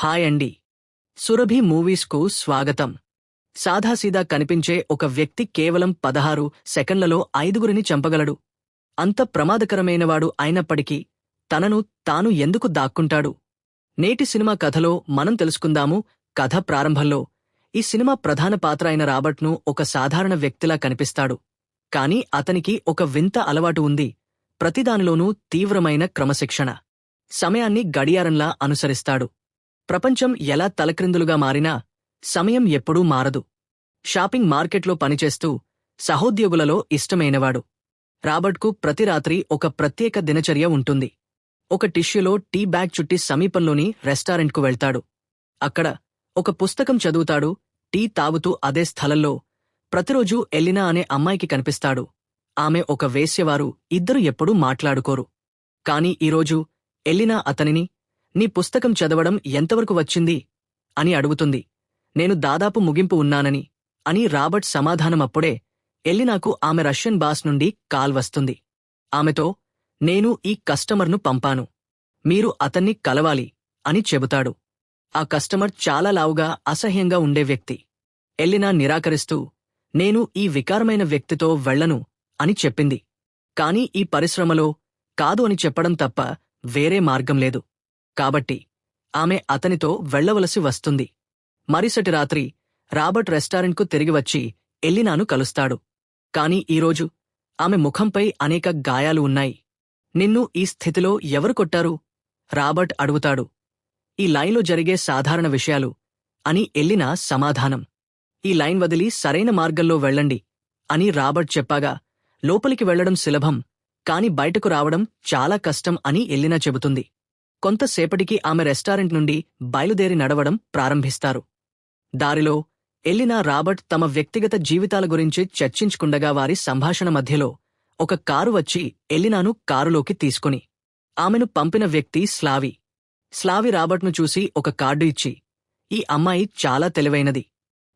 Hi అండి. సురభి మూవీస్కు స్వాగతం. సాధాసీదా కనిపించే ఒక వ్యక్తి కేవలం పదహారు సెకండ్లలో ఐదుగురిని చంపగలడు. అంత ప్రమాదకరమైనవాడు అయినప్పటికీ తనను తాను ఎందుకు దాక్కుంటాడు? నేటి సినిమా కథలో మనం తెలుసుకుందాము కథ ప్రారంభంలో. ఈ సినిమా ప్రధాన పాత్ర అయిన రాబర్ట్ను ఒక సాధారణ వ్యక్తిలా కనిపిస్తాడు. కాని అతనికి ఒక వింత అలవాటు ఉంది. ప్రతిదానిలోనూ తీవ్రమైన క్రమశిక్షణ. సమయాన్ని గడియారంలా అనుసరిస్తాడు. ప్రపంచం ఎలా తలక్రిందులుగా మారినా సమయం ఎప్పుడూ మారదు. షాపింగ్ మార్కెట్లో పనిచేస్తూ సహోద్యోగులలో ఇష్టమైనవాడు. రాబర్ట్కు ప్రతి రాత్రి ఒక ప్రత్యేక దినచర్య ఉంటుంది. ఒక టిష్యూలో టీ బ్యాగ్ చుట్టి సమీపంలోని రెస్టారెంట్కు వెళ్తాడు. అక్కడ ఒక పుస్తకం చదువుతాడు టీ తాగుతూ అదే స్థలంలో ప్రతిరోజూ ఎల్లినా అనే అమ్మాయికి కనిపిస్తాడు. ఆమె ఒక వేశ్యవారు ఇద్దరు ఎప్పుడూ మాట్లాడుకోరు. కాని ఈరోజు ఎల్లినా అతనిని నీ పుస్తకం చదవడం ఎంతవరకు వచ్చింది? అని అడుగుతుంది. నేను దాదాపు ముగింపు ఉన్నానని అని రాబర్ట్ సమాధానమప్పుడే ఎల్లినాకు ఆమె రష్యన్ బాస్ నుండి కాల్ వస్తుంది. ఆమెతో నేను ఈ కస్టమర్ను పంపాను. మీరు అతన్ని కలవాలి అని చెబుతాడు. ఆ కస్టమర్ చాలా లావుగా అసహ్యంగా ఉండే వ్యక్తి. ఎల్లినా నిరాకరిస్తూ నేను ఈ వికారమైన వ్యక్తితో వెళ్ళను అని చెప్పింది. కాని ఈ పరిశ్రమలో కాదు అని చెప్పడం తప్ప వేరే మార్గం లేదు. కాబట్టి ఆమె అతనితో వెళ్ళవలసి వస్తుంది. మరుసటి రాత్రి రాబర్ట్ రెస్టారెంట్కు తిరిగి వచ్చి ఎల్లినాను కలుస్తాడు. కాని ఈరోజు ఆమె ముఖంపై అనేక గాయాలు ఉన్నాయి. నిన్ను ఈ స్థితిలో ఎవరు కొట్టారు? రాబర్ట్ అడుగుతాడు. ఈ లైన్లో జరిగే సాధారణ విషయాలు అని ఎల్లినా సమాధానం. ఈ లైన్ వదిలి సరైన మార్గంలో వెళ్ళండి అని రాబర్ట్ చెప్పాగా లోపలికి వెళ్ళడం సులభం కాని బయటకు రావడం చాలా కష్టం అని ఎల్లినా చెబుతుంది. కొంతసేపటికి ఆమె రెస్టారెంట్ నుండి బయలుదేరి నడవడం ప్రారంభిస్తారు. దారిలో ఎల్లినా రాబర్ట్ తమ వ్యక్తిగత జీవితాల గురించి చర్చించుకుండగా వారి సంభాషణ మధ్యలో ఒక కారు వచ్చి ఎల్లినాను కారులోకి తీసుకుని ఆమెను పంపిన వ్యక్తి స్లావి. స్లావి రాబర్ట్ను చూసి ఒక కార్డు ఇచ్చి ఈ అమ్మాయి చాలా తెలివైనది.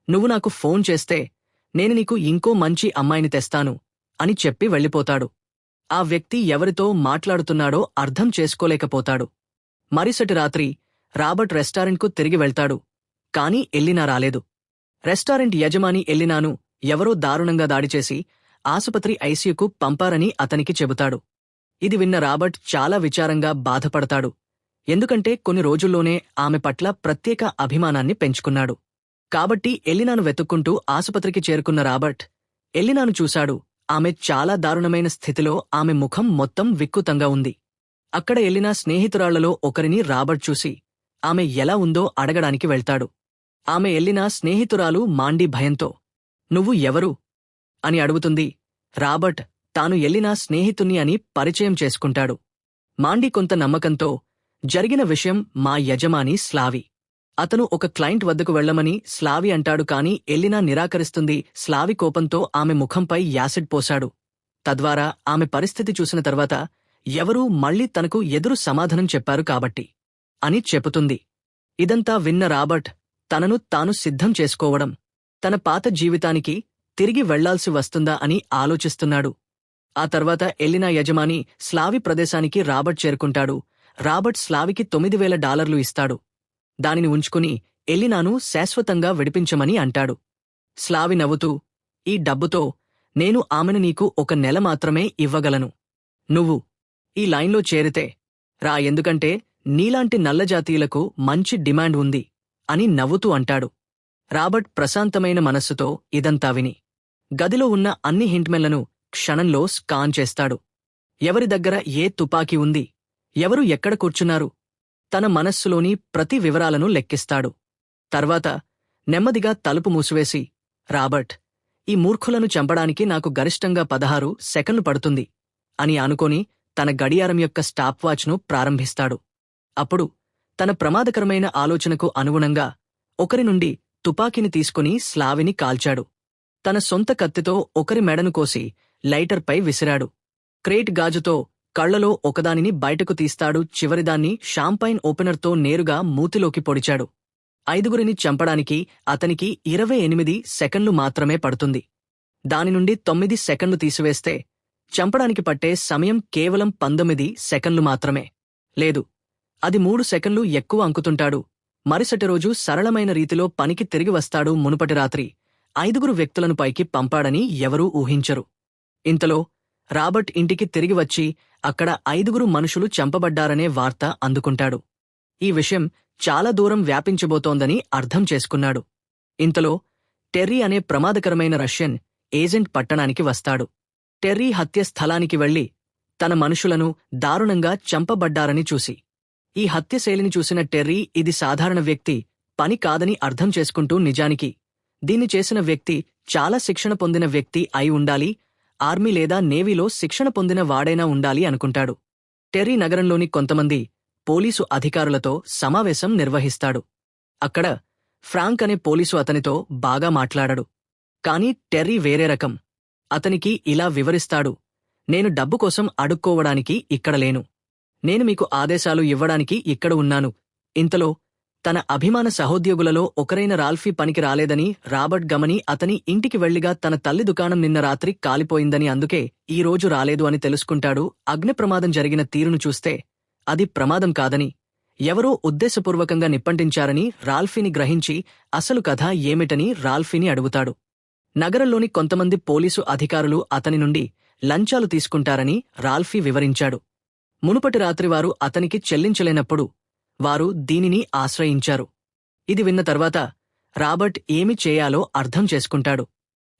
నువ్వు నాకు ఫోన్ చేస్తే నేను నీకు ఇంకో మంచి అమ్మాయిని తెస్తాను అని చెప్పి వెళ్ళిపోతాడు. ఆ వ్యక్తి ఎవరితో మాట్లాడుతున్నాడో అర్థం చేసుకోలేకపోతాడు. మరుసటి రాత్రి రాబర్ట్ రెస్టారెంట్కు తిరిగి వెళ్తాడు కాని ఎల్లినా రాలేదు. రెస్టారెంట్ యజమాని ఎల్లినాను ఎవరో దారుణంగా దాడిచేసి ఆసుపత్రి ఐసీయూకు పంపారని అతనికి చెబుతాడు. ఇది విన్న రాబర్ట్ చాలా విచారంగా బాధపడతాడు ఎందుకంటే కొన్ని రోజుల్లోనే ఆమె పట్ల ప్రత్యేక అభిమానాన్ని పెంచుకున్నాడు. కాబట్టి ఎల్లినాను వెతుక్కుంటూ ఆసుపత్రికి చేరుకున్న రాబర్ట్ ఎల్లినాను చూశాడు ఆమె చాలా దారుణమైన స్థితిలో ఆమె ముఖం మొత్తం విక్కుతంగా ఉంది. అక్కడ ఎల్లినా స్నేహితురాళ్ళలో ఒకరిని రాబర్ట్ చూసి ఆమె ఎలా ఉందో అడగడానికి వెళ్తాడు. ఆమె ఎల్లినా స్నేహితురాలు మాండి భయంతో నువ్వు ఎవరు అని అడుగుతుంది. రాబర్ట్ తాను ఎల్లినా స్నేహితుణ్ణి అని పరిచయం చేసుకుంటాడు. మాండి కొంత నమ్మకంతో జరిగిన విషయం మా యజమాని స్లావి. అతను ఒక క్లయింట్ వద్దకు వెళ్ళమని స్లావి అంటాడు కాని ఎల్లినా నిరాకరిస్తుంది. స్లావి కోపంతో ఆమె ముఖంపై యాసిడ్ పోశాడు. తద్వారా ఆమె పరిస్థితి చూసిన తర్వాత ఎవరూ మళ్ళీ తనకు ఎదురు సమాధానం చెప్పారు కాబట్టి అని చెబుతుంది. ఇదంతా విన్న రాబర్ట్ తనను తాను సిద్ధం చేసుకోవడం తన పాత జీవితానికి తిరిగి వెళ్ళాల్సి వస్తుందా అని ఆలోచిస్తున్నాడు. ఆ తర్వాత ఎల్లినా యజమాని స్లావి ప్రదేశానికి రాబర్ట్ చేరుకుంటాడు. రాబర్ట్ స్లావికి తొమ్మిది వేల డాలర్లు ఇస్తాడు. దానిని ఉంచుకుని ఎల్లినాను శాశ్వతంగా విడిపించమని అంటాడు. స్లావి నవ్వుతూ ఈ డబ్బుతో నేను ఆమెను నీకు ఒక నెల మాత్రమే ఇవ్వగలను. నువ్వు ఈ లైన్లో చేరితే రా ఎందుకంటే నీలాంటి నల్లజాతీయులకు మంచి డిమాండ్ ఉంది అని నవ్వుతూ అంటాడు. రాబర్ట్ ప్రశాంతమైన మనస్సుతో ఇదంతా విని గదిలో ఉన్న అన్ని హింట్మెన్లను క్షణంలో స్కాన్ చేస్తాడు. ఎవరి దగ్గర ఏ తుపాకీ ఉంది ఎవరు ఎక్కడ కూర్చున్నారు తన మనస్సులోని ప్రతి వివరాలను లెక్కిస్తాడు. తర్వాత నెమ్మదిగా తలుపు మూసివేసి రాబర్ట్ ఈ మూర్ఖులను చంపడానికి నాకు గరిష్టంగా పదహారు సెకండ్లు పడుతుంది అని అనుకొని తన గడియారం యొక్క స్టాప్ వాచ్ను ప్రారంభిస్తాడు. అప్పుడు తన ప్రమాదకరమైన ఆలోచనకు అనుగుణంగా ఒకరి నుండి తుపాకీని తీసుకుని స్లావిని కాల్చాడు. తన సొంత కత్తితో ఒకరి మెడను కోసి లైటర్పై విసిరాడు. క్రేట్ గాజుతో కళ్ళలో ఒకదానిని బయటకు తీస్తాడు చివరిదాన్ని షాంపైన్ ఓపెనర్తో నేరుగా మూతిలోకి పొడిచాడు. ఐదుగురిని చంపడానికి అతనికి ఇరవై ఎనిమిది సెకండ్లు మాత్రమే పడుతుంది. దాని నుండి తొమ్మిది సెకండ్లు తీసివేస్తే చంపడానికి పట్టే సమయం కేవలం పంతొమ్మిది సెకండ్లు మాత్రమే. లేదు అది మూడు సెకండ్లు ఎక్కువ అంకుతుంటాడు. మరుసటి రోజు సరళమైన రీతిలో పనికి తిరిగి వస్తాడు మునుపటి రాత్రి. ఐదుగురు వ్యక్తులను పైకి పంపాడని ఎవరూ ఊహించరు. ఇంతలో రాబర్ట్ ఇంటికి తిరిగి వచ్చి అక్కడ ఐదుగురు మనుషులు చంపబడ్డారనే వార్త అందుకుంటాడు. ఈ విషయం చాలా దూరం వ్యాపించబోతోందని అర్థం చేసుకున్నాడు. ఇంతలో టెర్రీ అనే ప్రమాదకరమైన రష్యన్ ఏజెంట్ పట్టణానికి వస్తాడు. టెర్రీ హత్య స్థలానికి వెళ్ళి తన మనుషులను దారుణంగా చంపబడ్డారని చూసి. ఈ హత్యశైలిని చూసిన టెర్రీ ఇది సాధారణ వ్యక్తి పని కాదని అర్థం చేసుకుంటూ నిజానికి. దీన్ని చేసిన వ్యక్తి చాలా శిక్షణ పొందిన వ్యక్తి అయి ఉండాలి ఆర్మీ లేదా నేవీలో శిక్షణ పొందిన వాడైనా ఉండాలి అనుకుంటాడు. టెర్రీ నగరంలోని కొంతమంది పోలీసు అధికారులతో సమావేశం నిర్వహిస్తాడు. అక్కడ ఫ్రాంక్ అనే పోలీసు అతనితో బాగా మాట్లాడడు. కాని టెర్రీ వేరే రకం. అతనికి ఇలా వివరిస్తాడు నేను డబ్బు కోసం అడుక్కోవడానికి ఇక్కడ లేను. నేను మీకు ఆదేశాలు ఇవ్వడానికి ఇక్కడ ఉన్నాను. ఇంతలో తన అభిమాన సహోద్యోగులలో ఒకరైన రాల్ఫీ పనికి రాలేదని రాబర్ట్ గమని అతని ఇంటికి వెళ్ళిగా తన తల్లి దుకాణం నిన్న రాత్రి కాలిపోయిందని అందుకే ఈ రోజు రాలేదు అని తెలుసుకుంటాడు. అగ్నిప్రమాదం జరిగిన తీరును చూస్తే అది ప్రమాదం కాదని ఎవరో ఉద్దేశపూర్వకంగా నిప్పంటించారని రాల్ఫీని గ్రహించి అసలు కథ ఏమిటని రాల్ఫీని అడుగుతాడు. నగరంలోని కొంతమంది పోలీసు అధికారులు అతని నుండి లంచాలు తీసుకుంటారని రాల్ఫీ వివరించాడు. మునుపటి రాత్రి వారు అతనికి చెల్లించలేనప్పుడు వారు దీనిని ఆశ్రయించారు. ఇది విన్న తర్వాత రాబర్ట్ ఏమి చేయాలో అర్థం చేసుకుంటాడు.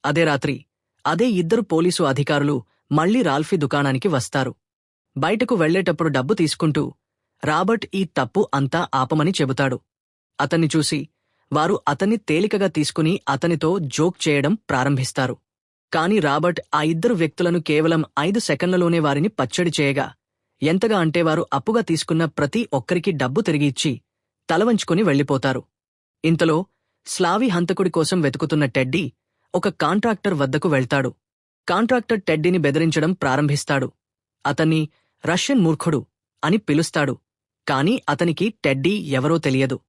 అదే రాత్రి అదే ఇద్దరు పోలీసు అధికారులు మళ్ళీ రాల్ఫీ దుకాణానికి వస్తారు. బయటకు వెళ్ళేటప్పుడు డబ్బు తీసుకుంటూ రాబర్ట్ ఈ తప్పు అంతా ఆపమని చెబుతాడు. అతన్ని చూసి వారు అతన్ని తేలికగా తీసుకుని అతనితో జోక్ చేయడం ప్రారంభిస్తారు. కాని రాబర్ట్ ఆ ఇద్దరు వ్యక్తులను కేవలం ఐదు సెకండ్లలోనే వారిని పచ్చడి చేయగా ఎంతగా అంటే వారు అప్పుగా తీసుకున్న ప్రతి ఒక్కరికి డబ్బు తిరిగి ఇచ్చి తలవంచుకుని వెళ్ళిపోతారు. ఇంతలో స్లావి హంతకుడి కోసం వెతుకుతున్న టెడ్డీ ఒక కాంట్రాక్టర్ వద్దకు వెళ్తాడు. కాంట్రాక్టర్ టెడ్డీని బెదిరించడం ప్రారంభిస్తాడు. అతన్ని రష్యన్ మూర్ఖుడు అని పిలుస్తాడు. కాని అతనికి టెడ్డీ ఎవరో తెలియదు.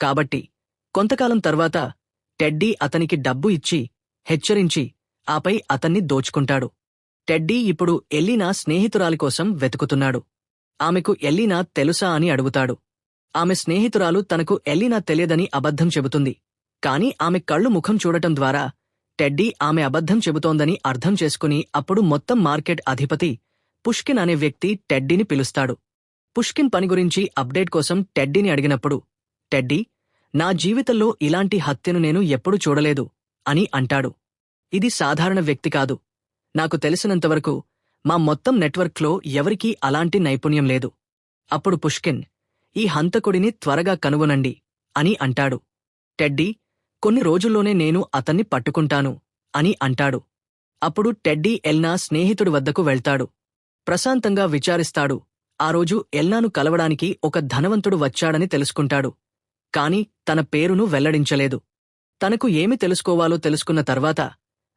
కాబట్టి కొంతకాలం తర్వాత టెడ్డీ అతనికి డబ్బు ఇచ్చి హెచ్చరించి ఆపై అతన్ని దోచుకుంటాడు. టెడ్డీ ఇప్పుడు ఎల్లీనా స్నేహితురాలి కోసం వెతుకుతున్నాడు. ఆమెకు ఎల్లీనా తెలుసా అని అడుగుతాడు. ఆమె స్నేహితురాలు తనకు ఎల్లీనా తెలియదని అబద్ధం చెబుతుంది. కాని ఆమె కళ్ళు ముఖం చూడటం ద్వారా టెడ్డీ ఆమె అబద్ధం చెబుతోందని అర్థం చేసుకుని అప్పుడు మొత్తం మార్కెట్ అధిపతి పుష్కిన్ అనే వ్యక్తి టెడ్డీని పిలుస్తాడు. పుష్కిన్ పని గురించి అప్డేట్ కోసం టెడ్డీని అడిగినప్పుడు టెడ్డీ నా జీవితంలో ఇలాంటి హత్యను నేను ఎప్పుడూ చూడలేదు అని అంటాడు. ఇది సాధారణ వ్యక్తి కాదు. నాకు తెలిసినంతవరకు మా మొత్తం నెట్వర్క్లో ఎవరికీ అలాంటి నైపుణ్యం లేదు. అప్పుడు పుష్కిన్ ఈ హంతకుడిని త్వరగా కనుగొనండి అని అంటాడు. టెడ్డీ కొన్ని రోజుల్లోనే నేను అతన్ని పట్టుకుంటాను అని అంటాడు. అప్పుడు టెడ్డీ ఎల్నా స్నేహితుడి వద్దకు వెళ్తాడు. ప్రశాంతంగా విచారిస్తాడు. ఆ రోజు ఎల్నాను కలవడానికి ఒక ధనవంతుడు వచ్చాడని తెలుసుకుంటాడు. కాని తన పేరును వెల్లడించలేదు. తనకు ఏమి తెలుసుకోవాలో తెలుసుకున్న తర్వాత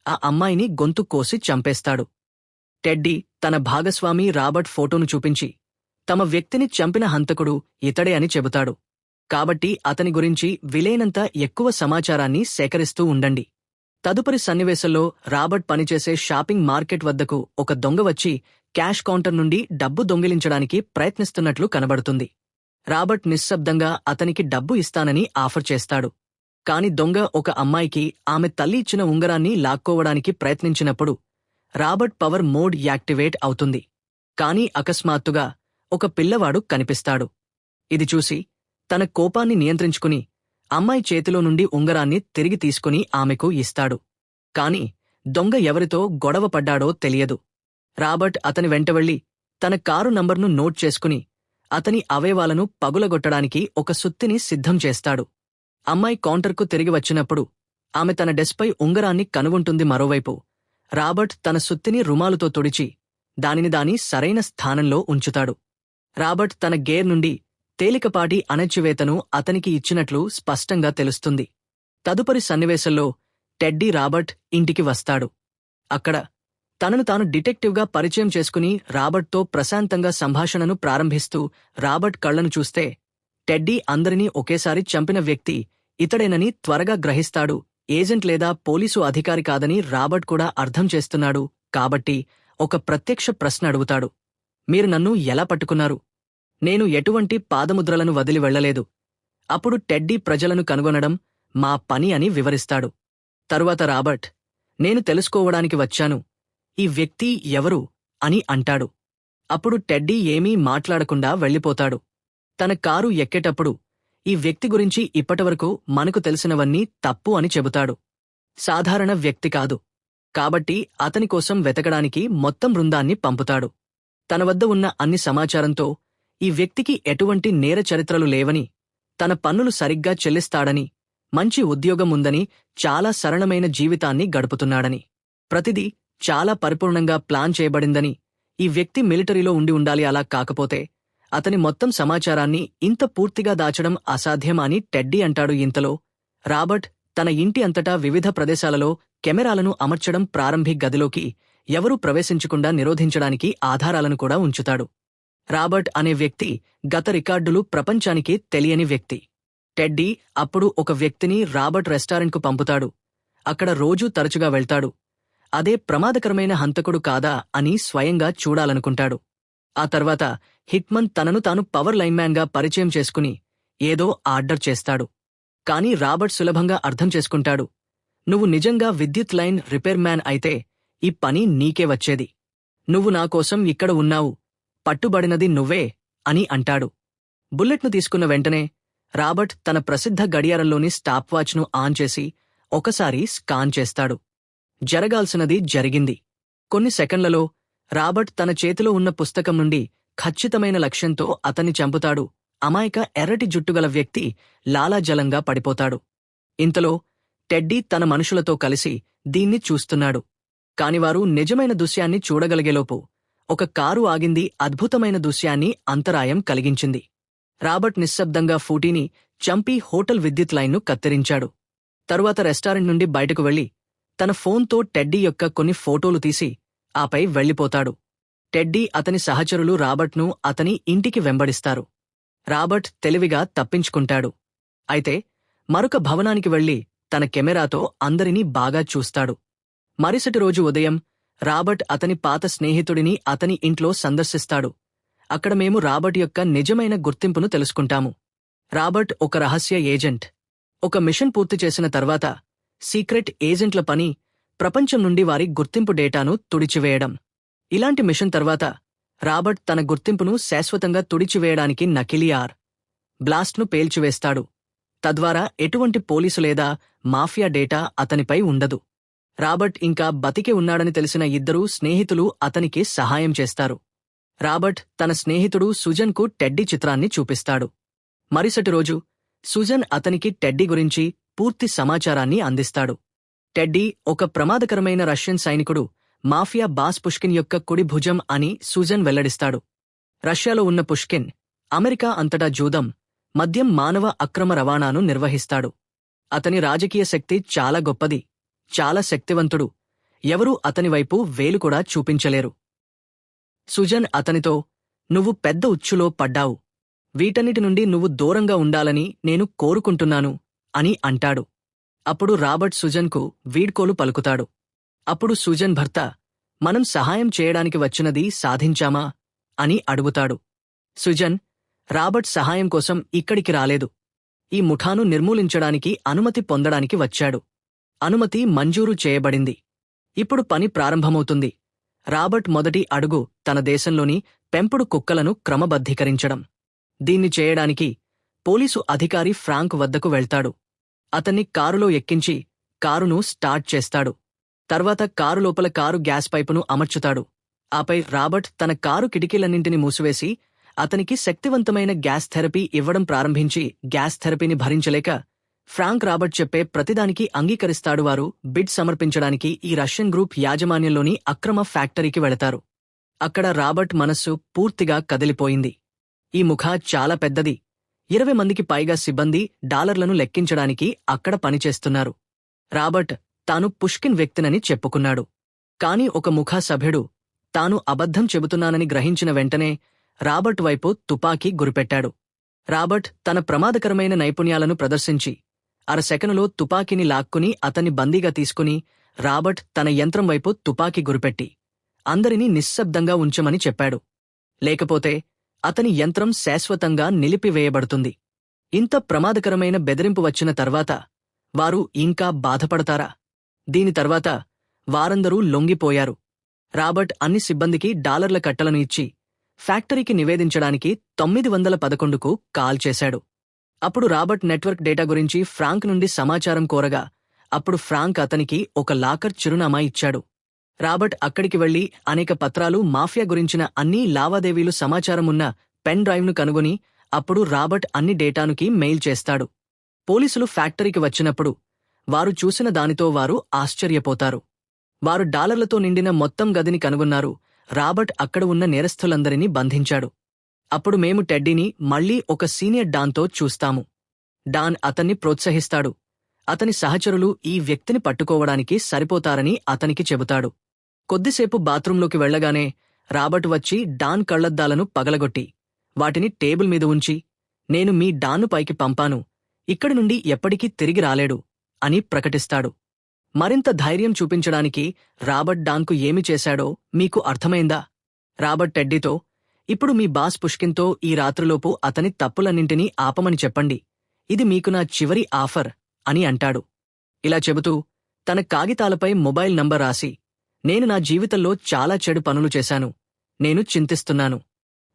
ఆ అమ్మాయిని గొంతు కోసి చంపేస్తాడు. టెడ్డీ తన భాగస్వామి రాబర్ట్ ఫోటోను చూపించి తమ వ్యక్తిని చంపిన హంతకుడు ఇతడే అని చెబుతాడు. కాబట్టి అతని గురించి విలేనంత ఎక్కువ సమాచారాన్ని సేకరిస్తూ ఉండండి. తదుపరి సన్నివేశంలో రాబర్ట్ పనిచేసే షాపింగ్ మార్కెట్ వద్దకు ఒక దొంగ వచ్చి క్యాష్ కౌంటర్ నుండి డబ్బు దొంగిలించడానికి ప్రయత్నిస్తున్నట్లు కనబడుతుంది. రాబర్ట్ నిశ్శబ్దంగా అతనికి డబ్బు ఇస్తానని ఆఫర్ చేస్తాడు. కాని దొంగ ఒక అమ్మాయికి ఆమె తల్లి ఇచ్చిన ఉంగరాన్ని లాక్కోవడానికి ప్రయత్నించినప్పుడు రాబర్ట్ పవర్ మోడ్ యాక్టివేట్ అవుతుంది. కాని అకస్మాత్తుగా ఒక పిల్లవాడు కనిపిస్తాడు. ఇది చూసి తన కోపాన్ని నియంత్రించుకుని అమ్మాయి చేతిలో నుండి ఉంగరాన్ని తిరిగి తీసుకుని ఆమెకు ఇస్తాడు. కాని దొంగ ఎవరితో గొడవ పడ్డాడో తెలియదు. రాబర్ట్ అతని వెంట వెళ్ళి తన కారు నంబర్ను నోట్ చేసుకుని అతని అవయవాలను పగులగొట్టడానికి ఒక సుత్తిని సిద్ధం చేస్తాడు. అమ్మాయి కౌంటర్కు తిరిగి వచ్చినప్పుడు ఆమె తన డెస్పై ఉంగరాన్ని కనుగొంటుంది మరోవైపు. రాబర్ట్ తన సుత్తిని రుమాలుతో తుడిచి దానిని దాని సరైన స్థానంలో ఉంచుతాడు. రాబర్ట్ తన గేర్ నుండి తేలికపాటి అణచివేతను అతనికి ఇచ్చినట్లు స్పష్టంగా తెలుస్తుంది. తదుపరి సన్నివేశంలో టెడ్డీ రాబర్ట్ ఇంటికి వస్తాడు. అక్కడ తనను తాను డిటెక్టివ్గా పరిచయం చేసుకుని రాబర్ట్తో ప్రశాంతంగా సంభాషణను ప్రారంభిస్తూ రాబర్ట్ కళ్ళను చూస్తే టెడ్డీ అందరినీ ఒకేసారి చంపిన వ్యక్తి ఇతడేనని త్వరగా గ్రహిస్తాడు. ఏజెంట్ లేదా పోలీసు అధికారి కాదని రాబర్ట్ కూడా అర్థం చేస్తున్నాడు. కాబట్టి ఒక ప్రత్యక్ష ప్రశ్న అడుగుతాడు. మీరు నన్ను ఎలా పట్టుకున్నారు? నేను ఎటువంటి పాదముద్రలను వదిలి వెళ్ళలేదు అప్పుడు టెడ్డీ ప్రజలను కనుగొనడం మా పని అని వివరిస్తాడు. తరువాత రాబర్ట్ నేను తెలుసుకోవడానికి వచ్చాను. ఈ వ్యక్తి ఎవరు అని అంటాడు. అప్పుడు టెడ్డీ ఏమీ మాట్లాడకుండా వెళ్ళిపోతాడు. తన కారు ఎక్కేటప్పుడు ఈ వ్యక్తి గురించి ఇప్పటివరకు మనకు తెలిసినవన్నీ తప్పు అని చెబుతాడు. సాధారణ వ్యక్తి కాదు. కాబట్టి అతని కోసం వెతకడానికి మొత్తం బృందాన్ని పంపుతాడు. తన వద్ద ఉన్న అన్ని సమాచారంతో ఈ వ్యక్తికి ఎటువంటి నేర చరిత్రలు లేవని తన పన్నులు సరిగ్గా చెల్లిస్తాడని మంచి ఉద్యోగం ఉందని చాలా సరళమైన జీవితాన్ని గడుపుతున్నాడని. ప్రతిదీ చాలా పరిపూర్ణంగా ప్లాన్ చేయబడిందని ఈ వ్యక్తి మిలిటరీలో ఉండి ఉండాలి అలా కాకపోతే అతని మొత్తం సమాచారాన్ని ఇంత పూర్తిగా దాచడం అసాధ్యం అని టెడ్డీ అంటాడు ఇంతలో. రాబర్ట్ తన ఇంటి అంతటా వివిధ ప్రదేశాలలో కెమెరాలను అమర్చడం ప్రారంభి గదిలోకి ఎవరూ ప్రవేశించకుండా నిరోధించడానికి ఆధారాలను కూడా ఉంచుతాడు. రాబర్ట్ అనే వ్యక్తి గత రికార్డులు ప్రపంచానికి తెలియని వ్యక్తి. టెడ్డీ అప్పుడు ఒక వ్యక్తిని రాబర్ట్ రెస్టారెంట్కు పంపుతాడు. అక్కడ రోజూ తరచుగా వెళ్తాడు. అదే ప్రమాదకరమైన హంతకుడు కాదా అని స్వయంగా చూడాలనుకుంటాడు. ఆ తర్వాత హిట్మన్ తనను తాను పవర్ లైన్మ్యాన్గా పరిచయం చేసుకుని ఏదో ఆర్డర్ చేస్తాడు. కాని రాబర్ట్ సులభంగా అర్థం చేసుకుంటాడు. నువ్వు నిజంగా విద్యుత్ లైన్ రిపేర్ మ్యాన్ అయితే ఈ పని నీకే వచ్చేది. నువ్వు నాకోసం ఇక్కడ ఉన్నావు. పట్టుబడినది నువ్వే అని అంటాడు. బుల్లెట్ను తీసుకున్న వెంటనే రాబర్ట్ తన ప్రసిద్ధ గడియారంలోని స్టాప్ వాచ్ను ఆన్ చేసి ఒకసారి స్కాన్ చేస్తాడు. జరగాల్సినది జరిగింది. కొన్ని సెకండ్లలో రాబర్ట్ తన చేతిలో ఉన్న పుస్తకం నుండి ఖచ్చితమైన లక్ష్యంతో అతన్ని చంపుతాడు. అమాయక ఎర్రటి జుట్టుగల వ్యక్తి లాలాజలంగా పడిపోతాడు. ఇంతలో టెడ్డీ తన మనుషులతో కలిసి దీన్ని చూస్తున్నాడు. కానివారు నిజమైన దృశ్యాన్ని చూడగలిగేలోపు ఒక కారు ఆగింది. అద్భుతమైన దృశ్యాన్ని అంతరాయం కలిగించింది. రాబర్ట్ నిశ్శబ్దంగా ఫూటీని చంపి హోటల్ విద్యుత్ లైన్ను కత్తిరించాడు. తరువాత రెస్టారెంట్ నుండి బయటకు వెళ్ళి తన ఫోన్తో టెడ్డీ యొక్క కొన్ని ఫోటోలు తీసి ఆపై వెళ్ళిపోతాడు. టెడ్డీ అతని సహచరులు రాబర్ట్ను అతని ఇంటికి వెంబడిస్తారు. రాబర్ట్ తెలివిగా తప్పించుకుంటాడు. అయితే మరొక భవనానికి వెళ్ళి తన కెమెరాతో అందరినీ బాగా చూస్తాడు. మరుసటి రోజు ఉదయం రాబర్ట్ అతని పాత స్నేహితుడిని అతని ఇంట్లో సందర్శిస్తాడు. అక్కడ మేము రాబర్ట్ యొక్క నిజమైన గుర్తింపును తెలుసుకుంటాము. రాబర్ట్ ఒక రహస్య ఏజెంట్. ఒక మిషన్ పూర్తి చేసిన తర్వాత సీక్రెట్ ఏజెంట్ల పని ప్రపంచం నుండి వారి గుర్తింపు డేటాను తుడిచివేయడం. ఇలాంటి మిషన్ తర్వాత రాబర్ట్ తన గుర్తింపును శాశ్వతంగా తుడిచివేయడానికి నకిలియార్ బ్లాస్ట్ను పేల్చివేస్తాడు. తద్వారా ఎటువంటి పోలీసు లేదా మాఫియా డేటా అతనిపై ఉండదు. రాబర్ట్ ఇంకా బతికి ఉన్నాడని తెలిసిన ఇద్దరు స్నేహితులు అతనికి సహాయం చేస్తారు. రాబర్ట్ తన స్నేహితుడు సుజన్కు టెడ్డీ చిత్రాన్ని చూపిస్తాడు. మరుసటి రోజు సుజన్ అతనికి టెడ్డీ గురించి పూర్తి సమాచారాన్ని అందిస్తాడు. టెడ్డీ ఒక ప్రమాదకరమైన రష్యన్ సైనికుడు మాఫియా బాస్ పుష్కిన్ యొక్క కుడి భుజం అని సూజన్ వెల్లడిస్తాడు. రష్యాలో ఉన్న పుష్కిన్ అమెరికా అంతటా జూదం మద్యం మానవ అక్రమ రవాణాను నిర్వహిస్తాడు. అతని రాజకీయ శక్తి చాలా గొప్పది చాలా శక్తివంతుడు ఎవరూ అతని వైపు వేలు కూడా చూపించలేరు. సుజన్ అతనితో నువ్వు పెద్ద ఉచ్చులో పడ్డావు. వీటన్నిటి నుండి నువ్వు దూరంగా ఉండాలని నేను కోరుకుంటున్నాను. అని అంటాడు. అప్పుడు రాబర్ట్ సుజన్కు వీడ్కోలు పలుకుతాడు. అప్పుడు సుజన్ భర్త మనం సహాయం చేయడానికి వచ్చినది సాధించామా? అని అడుగుతాడు. సుజన్ రాబర్ట్ సహాయం కోసం ఇక్కడికి రాలేదు. ఈ ముఠాను నిర్మూలించడానికి అనుమతి పొందడానికి వచ్చాడు. అనుమతి మంజూరు చేయబడింది. ఇప్పుడు పని ప్రారంభమవుతుంది. రాబర్ట్ మొదటి అడుగు తన దేశంలోని పెంపుడు కుక్కలను క్రమబద్ధీకరించడం. దీన్ని చేయడానికి పోలీసు అధికారి ఫ్రాంక్ వద్దకు వెళ్తాడు. అతన్ని కారులో ఎక్కించి కారును స్టార్ట్ చేస్తాడు. తర్వాత కారు లోపల కారు గ్యాస్ పైపును అమర్చుతాడు. ఆపై రాబర్ట్ తన కారు కిటికీలన్నింటినీ మూసివేసి అతనికి శక్తివంతమైన గ్యాస్ థెరపీ ఇవ్వడం ప్రారంభించి గ్యాస్ థెరపీని భరించలేక ఫ్రాంక్ రాబర్ట్ చెప్పే ప్రతిదానికి అంగీకరిస్తాడు వారు బిడ్ సమర్పించడానికి ఈ రష్యన్ గ్రూప్ యాజమాన్యంలోని అక్రమ ఫ్యాక్టరీకి వెళతారు. అక్కడ రాబర్ట్ మనస్సు పూర్తిగా కదిలిపోయింది. ఈ ముఖ చాలా పెద్దది. ఇరవై మందికి పైగా సిబ్బంది డాలర్లను లెక్కించడానికి అక్కడ పనిచేస్తున్నారు. రాబర్ట్ తాను పుష్కిన్ వ్యక్తినని చెప్పుకున్నాడు. కాని ఒక ముఖాసభ్యుడు తాను అబద్ధం చెబుతున్నానని గ్రహించిన వెంటనే రాబర్ట్ వైపు తుపాకీ గురిపెట్టాడు. రాబర్ట్ తన ప్రమాదకరమైన నైపుణ్యాలను ప్రదర్శించి అరసెకనులో తుపాకీని లాక్కుని అతన్ని బందీగా తీసుకుని రాబర్ట్ తన యంత్రం వైపు తుపాకీ గురిపెట్టి అందరినీ నిశ్శబ్దంగా ఉంచమని చెప్పాడు. లేకపోతే అతని యంత్రం శాశ్వతంగా నిలిపివేయబడుతుంది. ఇంత ప్రమాదకరమైన బెదిరింపు వచ్చిన తర్వాత వారు ఇంకా బాధపడతారా? దీని తర్వాత వారందరూ లొంగిపోయారు. రాబర్ట్ అన్ని సిబ్బందికి డాలర్ల కట్టలను ఇచ్చి ఫ్యాక్టరీకి నివేదించడానికి తొమ్మిది వందల పదకొండుకు కాల్ చేశాడు. అప్పుడు రాబర్ట్ నెట్వర్క్ డేటా గురించి ఫ్రాంక్ నుండి సమాచారం కోరగా అప్పుడు ఫ్రాంక్ అతనికి ఒక లాకర్ చిరునామా ఇచ్చాడు. రాబర్ట్ అక్కడికి వెళ్ళి అనేక పత్రాలు మాఫియా గురించిన అన్ని లావాదేవీలు సమాచారమున్న పెన్ డ్రైవ్ను కనుగొని అప్పుడు రాబర్ట్ అన్ని డేటానుకి మెయిల్ చేస్తాడు. పోలీసులు ఫ్యాక్టరీకి వచ్చినప్పుడు వారు చూసిన దానితో వారు ఆశ్చర్యపోతారు. వారు డాలర్లతో నిండిన మొత్తం గదిని కనుగొన్నారు. రాబర్ట్ అక్కడ ఉన్న నేరస్థులందరినీ బంధించాడు. అప్పుడు మేము టెడ్డీని మళ్ళీ ఒక సీనియర్ డాన్తో చూస్తాము. డాన్ అతన్ని ప్రోత్సహిస్తాడు. అతని సహచరులు ఈ వ్యక్తిని పట్టుకోవడానికి సరిపోతారని అతనికి చెబుతాడు. కొద్దిసేపు బాత్రూంలోకి వెళ్ళగానే రాబర్ట్ వచ్చి డాన్ కళ్ళద్దాలను పగలగొట్టి వాటిని టేబుల్ మీద ఉంచి నేను మీ డాన్ను పైకి పంపాను ఇక్కడి నుండి ఎప్పటికీ తిరిగి రాలేడు అని ప్రకటిస్తాడు. మరింత ధైర్యం చూపించడానికి రాబర్ట్ డాన్కు ఏమి చేశాడో మీకు అర్థమైందా? రాబర్ట్ టెడ్డీతో ఇప్పుడు మీ బాస్ పుష్కిన్తో ఈ రాత్రిలోపు అతని తప్పులన్నింటినీ ఆపమని చెప్పండి ఇది మీకు నా చివరి ఆఫర్ అని అంటాడు. ఇలా చెబుతూ తన కాగితాలపై మొబైల్ నంబర్ రాసి నేను నా జీవితంలో చాలా చెడు పనులు చేశాను. నేను చింతిస్తున్నాను.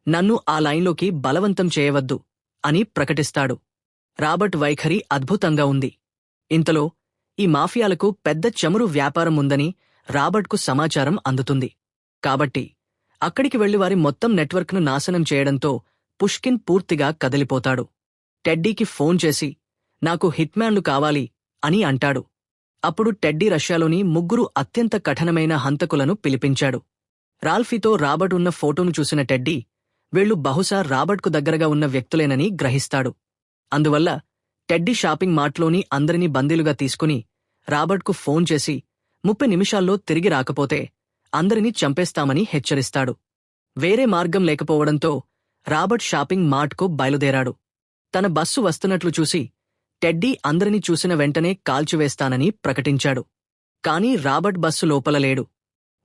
నన్ను ఆ లైన్లోకి బలవంతం చేయవద్దు అని ప్రకటిస్తాడు. రాబర్ట్ వైఖరి అద్భుతంగా ఉంది. ఇంతలో ఈ మాఫియాలకు పెద్ద చమురు వ్యాపారం ఉందని రాబర్ట్కు సమాచారం అందుతుంది. కాబట్టి అక్కడికి వెళ్ళి వారి మొత్తం నెట్వర్క్ను నాశనం చేయడంతో పుష్కిన్ పూర్తిగా కదిలిపోతాడు. టెడ్డీకి ఫోన్ చేసి నాకు హిట్మ్యాన్లు కావాలి అని అంటాడు. అప్పుడు టెడ్డీ రష్యాలోని ముగ్గురు అత్యంత కఠినమైన హంతకులను పిలిపించాడు. రాల్ఫీతో రాబర్ట్ ఉన్న ఫోటోను చూసిన టెడ్డీ వీళ్ళు బహుశా రాబర్ట్కు దగ్గరగా ఉన్న వ్యక్తులేనని గ్రహిస్తాడు. అందువల్ల టెడ్డీ షాపింగ్ మార్ట్లోని అందరినీ బందీలుగా తీసుకుని రాబర్ట్కు ఫోన్ చేసి ముప్పై నిమిషాల్లో తిరిగి రాకపోతే అందరినీ చంపేస్తామని హెచ్చరిస్తాడు. వేరే మార్గం లేకపోవడంతో రాబర్ట్ షాపింగ్ మార్ట్కు బయలుదేరాడు. తన బస్సు వస్తున్నట్లు చూసి టెడ్డీ అందరిని చూసిన వెంటనే కాల్చివేస్తానని ప్రకటించాడు. కాని రాబర్ట్ బస్సు లోపల లేడు.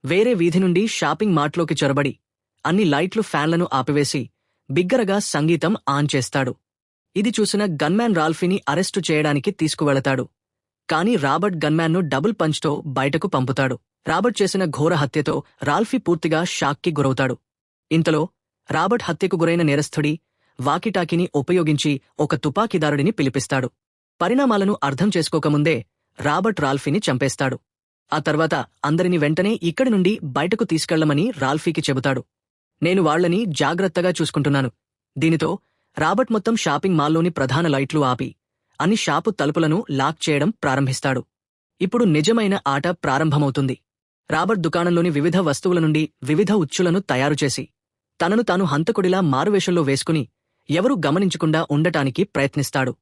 వేరే వీధి నుండి షాపింగ్ మార్ట్లోకి చొరబడి అన్ని లైట్లు ఫ్యాన్లను ఆపివేసి బిగ్గరగా సంగీతం ఆన్ చేస్తాడు. ఇది చూసిన గన్మ్యాన్ రాల్ఫీని అరెస్టు చేయడానికి తీసుకువెళతాడు. కాని రాబర్ట్ గన్మ్యాన్ను డబుల్ పంచ్తో బయటకు పంపుతాడు. రాబర్ట్ చేసిన ఘోర హత్యతో రాల్ఫీ పూర్తిగా షాక్కి గురవుతాడు. ఇంతలో రాబర్ట్ హత్యకు గురైన నేరస్థుడి వాకిటాకిని ఉపయోగించి ఒక తుపాకీదారుడిని పిలిపిస్తాడు. పరిణామాలను అర్థం చేసుకోకముందే రాబర్ట్ రాల్ఫీని చంపేస్తాడు. ఆ తర్వాత అందరిని వెంటనే ఇక్కడి నుండి బయటకు తీసుకెళ్ళమని రాల్ఫీకి చెబుతాడు. నేను వాళ్ళని జాగ్రత్తగా చూసుకుంటున్నాను. దీనితో రాబర్ట్ మొత్తం షాపింగ్ మాల్లోని ప్రధాన లైట్లు ఆపి అన్ని షాపు తలుపులను లాక్ చేయడం ప్రారంభిస్తాడు. ఇప్పుడు నిజమైన ఆట ప్రారంభమవుతుంది. రాబర్ట్ దుకాణంలోని వివిధ వస్తువుల నుండి వివిధ ఉచ్చులను తయారుచేసి తనను తాను హంతకుడిలా మారువేషంలో వేసుకుని ఎవరూ గమనించకుండా ఉండటానికి ప్రయత్నిస్తాడు.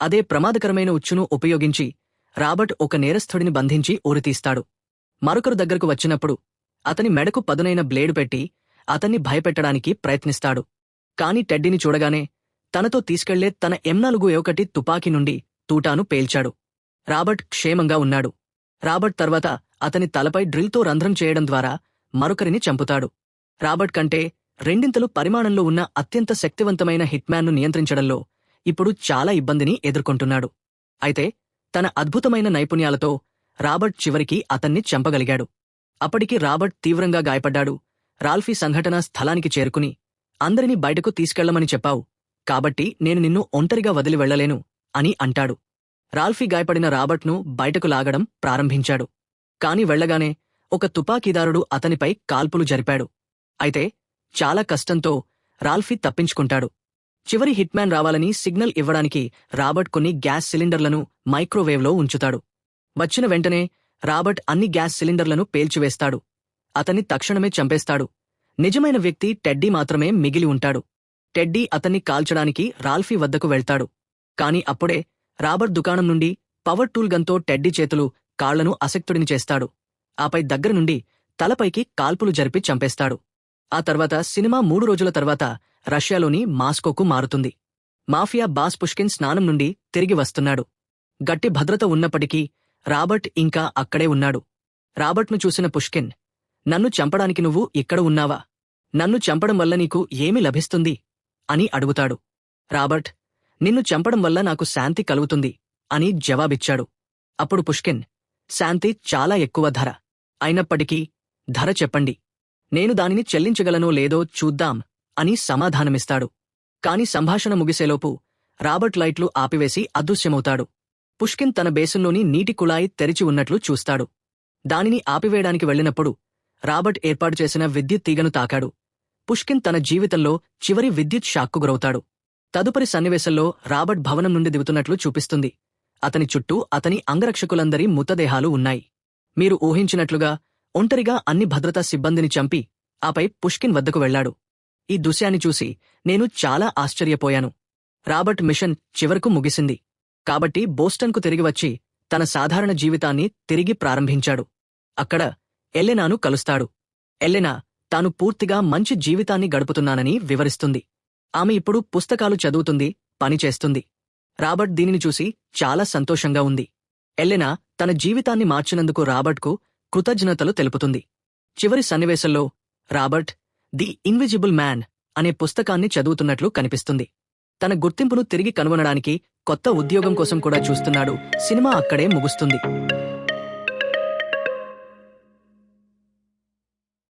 అదే ప్రమాదకరమైన ఉచ్చును ఉపయోగించి రాబర్ట్ ఒక నేరస్థుడిని బంధించి ఊరితీస్తాడు. మరొకరు దగ్గరకు వచ్చినప్పుడు అతని మెడకు పదునైన బ్లేడు పెట్టి అతన్ని భయపెట్టడానికి ప్రయత్నిస్తాడు. కాని టెడ్డీని చూడగానే తనతో తీసుకెళ్ళే తన ఎంనాలుగు ఒకటి తుపాకీ నుండి తూటాను పేల్చాడు. రాబర్ట్ క్షేమంగా ఉన్నాడు. రాబర్ట్ తర్వాత అతని తలపై డ్రిల్తో రంధ్రం చేయడం ద్వారా మరొకరిని చంపుతాడు. రాబర్ట్ కంటే రెండింతలు పరిమాణంలో ఉన్న అత్యంత శక్తివంతమైన హిట్మ్యాన్ను నియంత్రించడంలో ఇప్పుడు చాలా ఇబ్బందిని ఎదుర్కొంటున్నాడు. అయితే తన అద్భుతమైన నైపుణ్యాలతో రాబర్ట్ చివరికి అతన్ని చంపగలిగాడు. అప్పటికి రాబర్ట్ తీవ్రంగా గాయపడ్డాడు. రాల్ఫీ సంఘటనా స్థలానికి చేరుకుని అందరినీ బయటకు తీసుకెళ్ళమని చెప్పావు. కాబట్టి నేను నిన్ను ఒంటరిగా వదిలి వెళ్ళలేను అని అంటాడు. రాల్ఫీ గాయపడిన రాబర్ట్ను బయటకు లాగడం ప్రారంభించాడు. కాని వెళ్ళగానే ఒక తుపాకీదారుడు అతనిపై కాల్పులు జరిపాడు. అయితే చాలా కష్టంతో రాల్ఫీ తప్పించుకుంటాడు. చివరి హిట్మ్యాన్ రావాలని సిగ్నల్ ఇవ్వడానికి రాబర్ట్ కొన్ని గ్యాస్ సిలిండర్లను మైక్రోవేవ్లో ఉంచుతాడు. వచ్చిన వెంటనే రాబర్ట్ అన్ని గ్యాస్ సిలిండర్లను పేల్చివేస్తాడు. అతన్ని తక్షణమే చంపేస్తాడు. నిజమైన వ్యక్తి టెడ్డీ మాత్రమే మిగిలి ఉంటాడు. టెడ్డీ అతన్ని కాల్చడానికి రాల్ఫీ వద్దకు వెళ్తాడు. కాని అప్పుడే రాబర్ట్ దుకాణం నుండి పవర్ టూల్ గన్తో టెడ్డీ చేతులు కాళ్ళను అసక్తుడిని చేస్తాడు. ఆపై దగ్గర నుండి తలపైకి కాల్పులు జరిపి చంపేస్తాడు. ఆ తర్వాత సినిమా మూడు రోజుల తర్వాత రష్యాలోని మాస్కోకు మారుతుంది. మాఫియా బాస్ పుష్కిన్ స్నానం నుండి తిరిగి వస్తున్నాడు. గట్టి భద్రత ఉన్నప్పటికీ రాబర్ట్ ఇంకా అక్కడే ఉన్నాడు. రాబర్ట్ను చూసిన పుష్కిన్ నన్ను చంపడానికి నువ్వు ఇక్కడ ఉన్నావా? నన్ను చంపడం వల్ల నీకు ఏమి లభిస్తుంది? అని అడుగుతాడు. రాబర్ట్ నిన్ను చంపడం వల్ల నాకు శాంతి కలుగుతుంది అని జవాబిచ్చాడు. అప్పుడు పుష్కిన్ శాంతి చాలా ఎక్కువ ధర. అయినప్పటికీ ధర చెప్పండి. నేను దానిని చెల్లించగలనో లేదో చూద్దాం. అని సమాధానమిస్తాడు. కాని సంభాషణ ముగిసేలోపు రాబర్ట్ లైట్లు ఆపివేసి అదృశ్యమవుతాడు. పుష్కిన్ తన బేసంలోని నీటి కుళాయి తెరిచి ఉన్నట్లు చూస్తాడు. దానిని ఆపివేయడానికి వెళ్ళినప్పుడు రాబర్ట్ ఏర్పాటు చేసిన విద్యుత్ తీగను తాకాడు. పుష్కిన్ తన జీవితంలో చివరి విద్యుత్ షాక్కు గురవుతాడు. తదుపరి సన్నివేశంలో రాబర్ట్ భవనం నుండి దిగుతున్నట్లు చూపిస్తుంది. అతని చుట్టూ అతని అంగరక్షకులందరి మృతదేహాలు ఉన్నాయి. మీరు ఊహించినట్లుగా ఒంటరిగా అన్ని భద్రతా సిబ్బందిని చంపి ఆపై పుష్కిన్ వద్దకు వెళ్ళాడు ఈ దృశ్యాన్ని చూసి నేను చాలా ఆశ్చర్యపోయాను. రాబర్ట్ మిషన్ చివరకు ముగిసింది. కాబట్టి బోస్టన్కు తిరిగి వచ్చి తన సాధారణ జీవితాన్ని తిరిగి ప్రారంభించాడు. అక్కడ ఎల్లెనాను కలుస్తాడు. ఎల్లెనా తాను పూర్తిగా మంచి జీవితాన్ని గడుపుతున్నానని వివరిస్తుంది. ఆమె ఇప్పుడు పుస్తకాలు చదువుతుంది పనిచేస్తుంది రాబర్ట్ దీనిని చూసి చాలా సంతోషంగా ఉంది. ఎల్లెనా తన జీవితాన్ని మార్చినందుకు రాబర్ట్కు కృతజ్ఞతలు తెలుపుతుంది. చివరి సన్నివేశంలో రాబర్ట్ ది ఇన్విజిబుల్ మ్యాన్ అనే పుస్తకాన్ని చదువుతున్నట్లు కనిపిస్తుంది. తన గుర్తింపును తిరిగి కనుగొనడానికి కొత్త ఉద్యోగం కోసం కూడా చూస్తున్నాడు. సినిమా అక్కడే ముగుస్తుంది.